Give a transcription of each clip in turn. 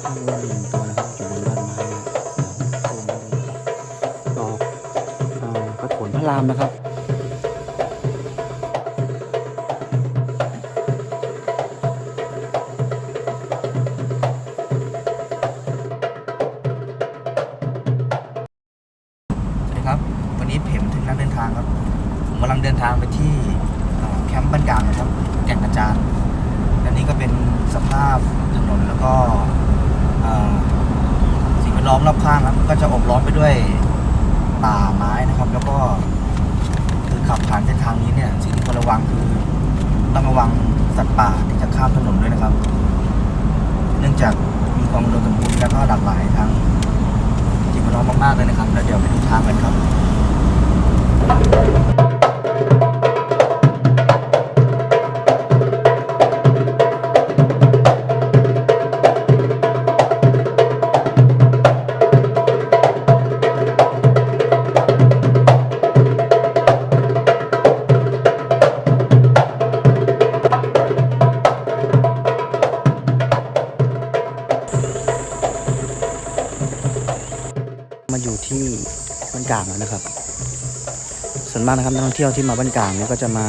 ข้างบนหนึ่งตัวนะครับอยู่บนยอดไม้นะดี๋ยวซูมให้ดูดอกกระโถนพระรามนะครับสวัสดีครับ วันนี้เพมถึงนักเดินทางครับ ผมกำลังเดินทางไปที่แคมป์บ้านกลางนะครับ แก่งกระจาน และนี่ก็เป็นสภาพถนนแล้วก็สิ่งแวดล้อมรอบข้างครับก็จะอบล้อมไปด้วยป่าไม้นะครับ แล้วก็คือขับผ่านเส้นทางนี้เนี่ยสิ่งที่ควรระวังคือต้องระวังสัตว์ป่าที่จะข้ามถนนด้วยนะครับ เนื่องจากมีความอุดมสมบูรณ์แล้วก็หลากหลายทั้งจริงมันร้อนมากๆเลยนะครับ แล้วเดี๋ยวไปดูทางกันครับ ที่บ้านกลางแล้วนะครับ ส่วนมากนะครับนักท่องเที่ยวที่มาบ้านกลางเนี่ยก็จะมา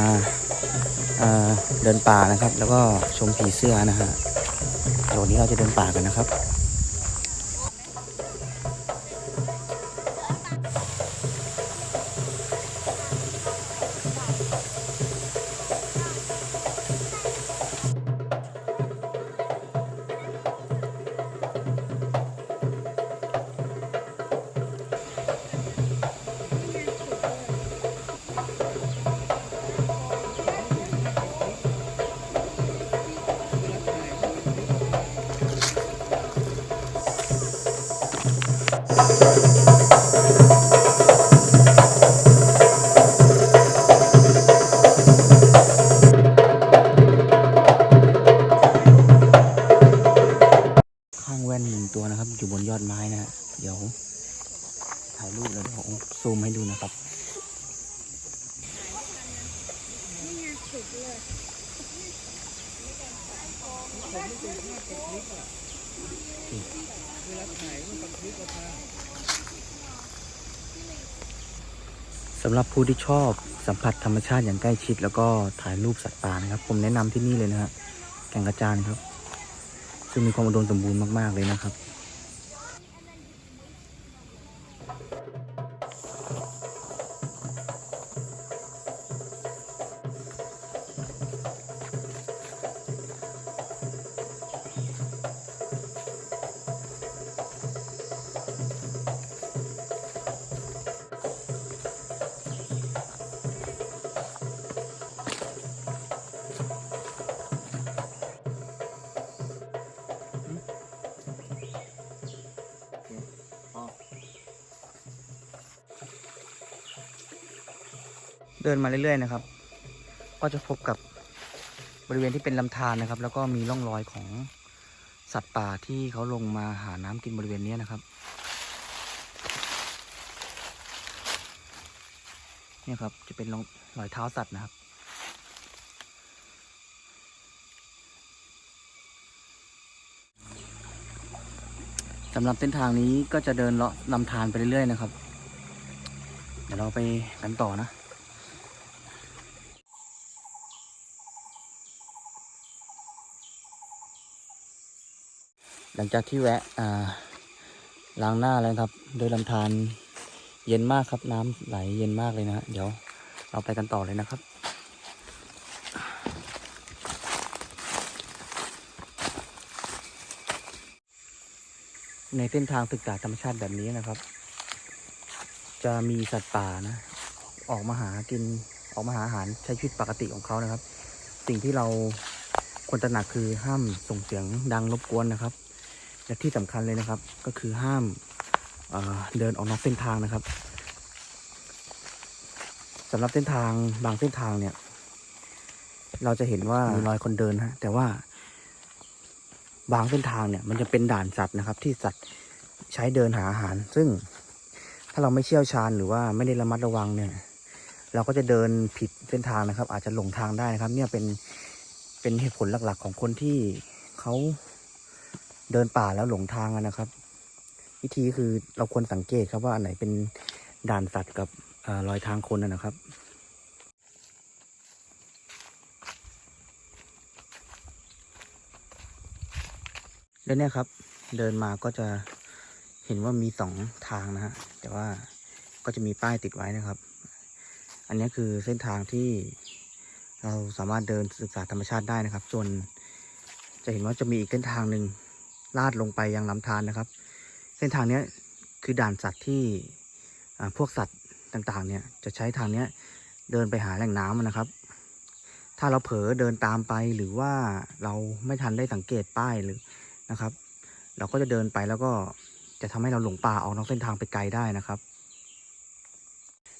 เเดินป่านะครับ แล้วก็ชมผีเสื้อนะฮะเดี๋ยววันนี้เราจะเดินป่ากันนะครับ ข้างแว่นหนึ่งตัวนะครับ อยู่บนยอดไม้นะฮะเดี๋ยว ถ่ายรูปแล้วเดี๋ยวซูมให้ดูนะครับ สำหรับผู้ที่ชอบสัมผัสธรรมชาติอย่างใกล้ชิด แล้วก็ถ่ายรูปสัตว์ป่านะครับ ผมแนะนำที่นี่เลยนะฮะแก่งกระจานครับ ซึ่งมีความอุดมสมบูรณ์มาก ๆ เลยนะครับ เดินมาเรื่อยๆนะครับ ก็จะพบกับบริเวณที่เป็นลำธารนะครับ แล้วก็มีร่องรอยของสัตว์ป่าที่เขาลงมาหาน้ำกินบริเวณนี้นะครับเนี่ยครับจะเป็นรองรอยเท้าสัตว์นะครับ สำหรับเส้นทางนี้ก็จะเดินเลาะลำธารไปเรื่อยๆนะครับ เดี๋ยวเราไปกันต่อนะ หลังจากที่แวะล้างหน้าแล้วครับ โดยลำธารเย็นมากครับน้ำไหลเย็นมากเลยนะฮะเดี๋ยวเราไปกันต่อเลยนะครับในเส้นทางศึกษาธรรมชาติแบบนี้นะครับ จะมีสัตว์ป่านะ ออกมาหากินออกมาหาอาหารใช้ชีวิตปกติของเขานะครับ สิ่งที่เราควรตระหนักคือห้ามส่งเสียงดังรบกวนนะครับ และที่สำคัญเลยนะครับ ก็คือห้ามเอ่อเดินออกนอกเส้นทางนะครับสำหรับเส้นทางบางเส้นทางเนี่ย เราจะเห็นว่ามีรอยคนเดินฮะแต่ว่า บางเส้นทางเนี่ย มันจะเป็นด่านสัตว์นะครับ ที่สัตว์ใช้เดินหาอาหาร ซึ่งถ้าเราไม่เชี่ยวชาญหรือว่าไม่ได้ระมัดระวังเนี่ย เราก็จะเดินผิดเส้นทางนะครับ อาจจะหลงทางได้นะครับ เนี่ยเป็นเป็นเหตุผลหลักๆ ของคนที่เขา เดินป่าแล้วหลงทางนะครับ วิธีคือเราควรสังเกตครับว่าอันไหนเป็นด่านสัตว์กับอรอยทางคนนะนะครับแล้วเนี่ยครับ เดินมาก็จะเห็นว่ามีสองทางนะฮะแต่ว่าก็จะมีป้ายติดไว้นะครับ อันนี้คือเส้นทางที่เราสามารถเดินศึกษาธรรมชาติได้นะครับ ส่วนจะเห็นว่าจะมีอีกเส้นทางหนึ่ง ลาดลงไปยังลำธารนะครับ เส้นทางนี้คือด่านสัตว์ที่พวกสัตว์ต่างๆเนี่ยจะใช้ทางนี้เดินไปหาแหล่งน้ำนะครับ ถ้าเราเผลอเดินตามไปหรือว่าเราไม่ทันได้สังเกตป้ายหรือนะครับ เราก็จะเดินไปแล้วก็จะทำให้เราหลงป่าออกนอกเส้นทางไปไกลได้นะครับ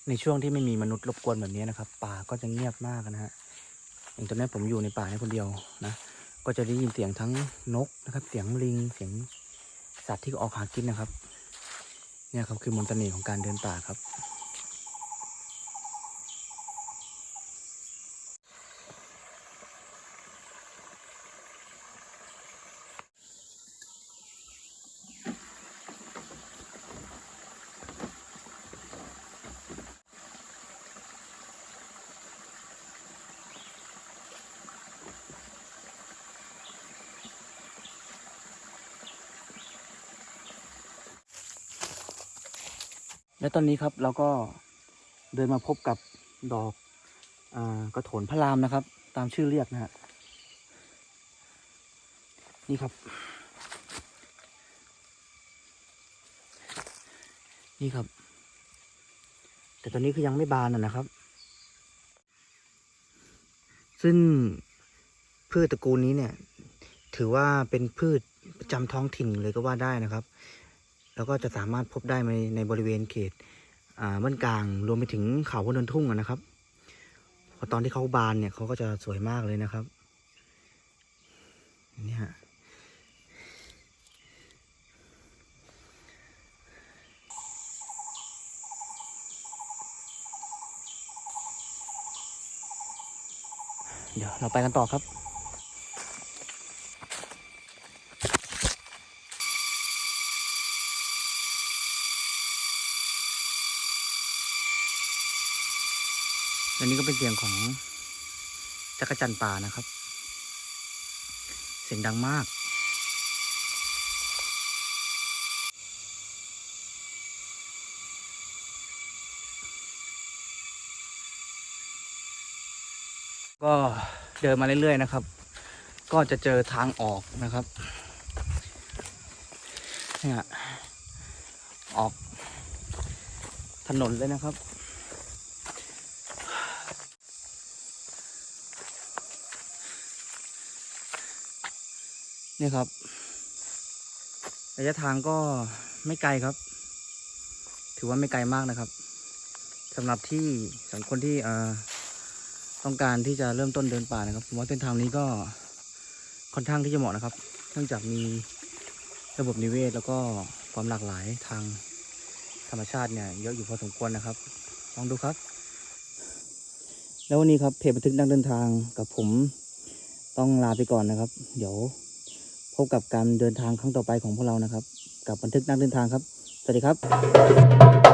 ในช่วงที่ไม่มีมนุษย์รบกวนแบบนี้นะครับ ป่าก็จะเงียบมากนะฮะอย่างตอนนี้ผมอยู่ในป่าคนเดียวนะ ก็จะได้ยินเสียงทั้งนกนะครับ เสียงลิง เสียงสัตว์ที่ออกหากินนะครับ เนี่ยครับคือมนต์เสน่ห์ของการเดินป่าครับ และตอนนี้ครับเราก็เดินมาพบกับดอกอกระโถนพระรามนะครับ ตามชื่อเรียกนะฮะนี่ครับ นี่ครับ แต่ตอนนี้คือยังไม่บานนะนะครับ ซึ่งพืชตระกูลนี้เนี่ย ถือว่าเป็นพืชประจำท้องถิ่นเลยก็ว่าได้นะครับ แล้วก็จะสามารถพบได้ในในบริเวณเขตบ้านกลางรวมไปถึงเขาพนนทุ่งนะครับพอตอนที่เขาบานเนี่ยเขาก็จะสวยมากเลยนะครับนี่ฮะเดี๋ยวเราไปกันต่อครับ อันนี้ก็เป็นเสียงของจักรจันป่านะครับ เสียงดังมาก ก็เดินมาเรื่อยๆนะครับ ก็จะเจอทางออกนะครับเนี่ยออกถนนเลยนะครับ นี่ครับ ระยะทางก็ไม่ไกลครับ ถือว่าไม่ไกลมากนะครับสำหรับที่สำหรับคนที่เอ่อต้องการที่จะเริ่มต้นเดินป่านะครับผมว่าเส้นทางนี้ก็ค่อนข้างที่จะเหมาะนะครับ เนื่องจากมีระบบนิเวศแล้วก็ความหลากหลายทางธรรมชาติเนี่ยเยอะอยู่พอสมควรนะครับ ลองดูครับ แล้ววันนี้ครับเพจบันทึกนักเดินทางกับผมต้องลาไปก่อนนะครับ เดี๋ยว พบกับการเดินทางครั้งต่อไปของพวกเรานะครับ กับบันทึกนักเดินทางครับ สวัสดีครับ